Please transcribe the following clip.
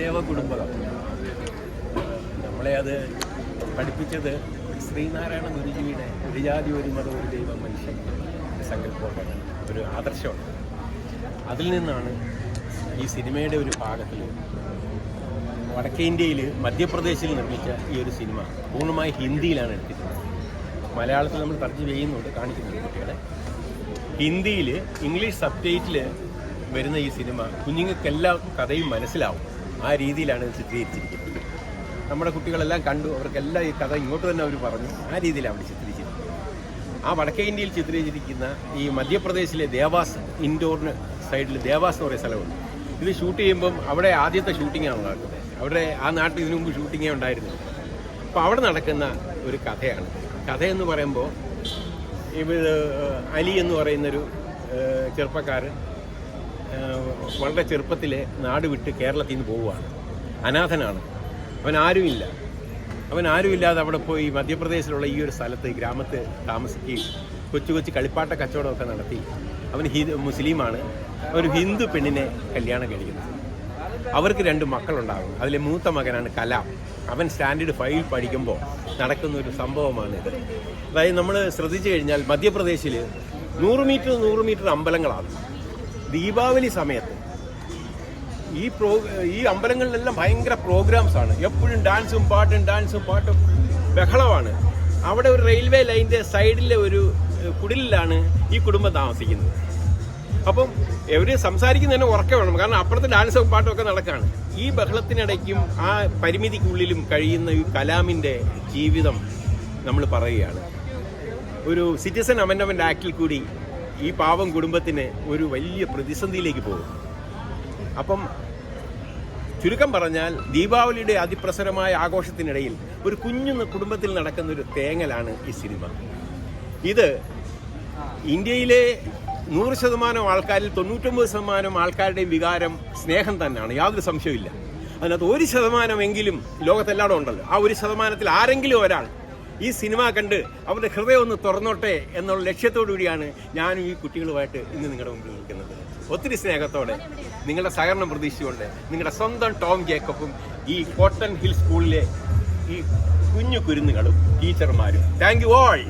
ദേവകുടുംബകം നമ്മളെ അത് പഠിപ്പിച്ചത് ശ്രീനാരായണ ഗുരുജിയുടെ ഒരു ജാതി ഒരു മതം ഒരു ദൈവം മനുഷ്യൻ സങ്കല്പമുണ്ട് സങ്കല്പമാണ് ഒരു ആദർശമാണ്. അതിൽ നിന്നാണ് ഈ സിനിമയുടെ ഒരു ഭാഗത്തിൽ വടക്കേ ഇന്ത്യയിൽ മധ്യപ്രദേശിൽ നിർമ്മിച്ച ഈ ഒരു സിനിമ പൂർണമായി ഹിന്ദിയിലാണ് എടുത്തിട്ടുള്ളത്. മലയാളത്തിൽ നമ്മൾ തർജമ ചെയ്യുന്നുണ്ട് കാണിക്കുന്നുണ്ട് കുട്ടികളെ. ഹിന്ദിയിൽ ഇംഗ്ലീഷ് സബ്റ്റൈറ്റിൽ വരുന്ന ഈ സിനിമ കുഞ്ഞുങ്ങൾക്കെല്ലാം കഥയും മനസ്സിലാവും. ആ രീതിയിലാണ് ചിത്രീകരിച്ചിരിക്കുന്നത്. നമ്മുടെ കുട്ടികളെല്ലാം കണ്ടു. അവർക്കെല്ലാം ഈ കഥ ഇങ്ങോട്ട് തന്നെ അവർ പറഞ്ഞു. ആ രീതിയിലാണ് അവർ ചിത്രീകരിച്ചിരിക്കുന്നത്. ആ വടക്കേ ഇന്ത്യയിൽ ചിത്രീകരിച്ചിരിക്കുന്ന ഈ മധ്യപ്രദേശിലെ ദേവാസ് ഇൻഡോറിന് സൈഡിൽ ദേവാസ് എന്ന് പറയുന്ന സ്ഥലമുണ്ട്. ഇത് ഷൂട്ട് ചെയ്യുമ്പം അവിടെ ആദ്യത്തെ ഷൂട്ടിങ്ങാണ് നടക്കുന്നത്. അവിടെ ആ നാട്ടിൽ ഇതിനു മുമ്പ് ഷൂട്ടിങ്ങേ ഉണ്ടായിരുന്നില്ല. അപ്പോൾ അവിടെ നടക്കുന്ന ഒരു കഥയാണ്. കഥയെന്ന് പറയുമ്പോൾ ഇവ അലി എന്ന് പറയുന്നൊരു ചെറുപ്പക്കാരൻ വളരെ ചെറുപ്പത്തിൽ നാട് വിട്ട് കേരളത്തിൽ നിന്ന് പോവുകയാണ്. അനാഥനാണ്. അവൻ ആരുമില്ല. അവൻ ആരുമില്ലാതെ അവിടെ പോയി മധ്യപ്രദേശിലുള്ള ഈ ഒരു സ്ഥലത്ത് ഗ്രാമത്ത് താമസിക്കുകയും കൊച്ചു കൊച്ചു കളിപ്പാട്ട കച്ചവടമൊക്കെ നടത്തി. അവൻ ഹി മുസ്ലിമാണ്. ഒരു ഹിന്ദു പെണ്ണിനെ കല്യാണം കഴിക്കുന്നത്. അവർക്ക് രണ്ട് മക്കളുണ്ടാകും. അതിലെ മൂത്ത മകനാണ് കലാം. അവൻ സ്റ്റാൻഡേർഡ് ഫൈവ് പഠിക്കുമ്പോൾ നടക്കുന്ന ഒരു സംഭവമാണിത് അതായത് നമ്മൾ ശ്രദ്ധിച്ചു കഴിഞ്ഞാൽ മധ്യപ്രദേശിൽ നൂറ് മീറ്റർ നൂറ് മീറ്റർ അമ്പലങ്ങളാണ്. ദീപാവലി സമയത്ത് ഈ പ്രോ ഈ അമ്പലങ്ങളിലെല്ലാം ഭയങ്കര പ്രോഗ്രാംസ് ആണ്. എപ്പോഴും ഡാൻസും പാട്ടും ഡാൻസും പാട്ടും ബഹളമാണ്. അവിടെ ഒരു റെയിൽവേ ലൈന്റെ സൈഡിലെ ഒരു കുടിലിലാണ് ഈ കുടുംബം താമസിക്കുന്നത്. അപ്പം എവർ സംസാരിക്കുന്നതിന് ഉറക്കെ വേണം. കാരണം അപ്പുറത്ത് ഡാൻസും പാട്ടും ഒക്കെ നടക്കുകയാണ് ഈ ബഹളത്തിനിടയ്ക്കും ആ പരിമിതിക്കുള്ളിലും കഴിയുന്ന ഈ കലാമിന്റെ ജീവിതം നമ്മൾ പറയുകയാണ്. ഒരു സിറ്റിസൺ അമൻഡമെന്റ് ആക്ടിൽ കൂടി ഈ പാവം കുടുംബത്തിന് ഒരു വലിയ പ്രതിസന്ധിയിലേക്ക് പോകും. അപ്പം ചുരുക്കം പറഞ്ഞാൽ ദീപാവലിയുടെ അതിപ്രസരമായ ആഘോഷത്തിനിടയിൽ ഒരു കുഞ്ഞു കുടുംബത്തിൽ നടക്കുന്ന ഒരു തേങ്ങലാണ് ഈ സിനിമ. ഇത് ഇന്ത്യയിലെ നൂറ് ശതമാനം ആൾക്കാരിൽ തൊണ്ണൂറ്റൊമ്പത് ശതമാനം ആൾക്കാരുടെയും വികാരം സ്നേഹം തന്നെയാണ്. യാതൊരു സംശയമില്ല അതിനകത്ത് ഒരു ശതമാനമെങ്കിലും ലോകത്തെല്ലാടും ഉണ്ടല്ലോ. ആ ഒരു ശതമാനത്തിൽ ആരെങ്കിലും ഒരാൾ ഈ സിനിമ കണ്ട് അവരുടെ ഹൃദയം ഒന്ന് തുറന്നോട്ടെ എന്നുള്ള ലക്ഷ്യത്തോടു കൂടിയാണ് ഞാനും ഈ കുട്ടികളുമായിട്ട് ഇന്ന് നിങ്ങളുടെ മുമ്പിൽ നിൽക്കുന്നത്. ഒത്തിരി സ്നേഹത്തോടെ നിങ്ങളുടെ സഹകരണം പ്രതീക്ഷിച്ചുകൊണ്ട് നിങ്ങളുടെ സ്വന്തം ടോം ജേക്കബും ഈ കോട്ടൺ ഹിൽ സ്കൂളിലെ ഈ കുഞ്ഞു കുരുന്നുകളും ടീച്ചർമാരും. Thank you all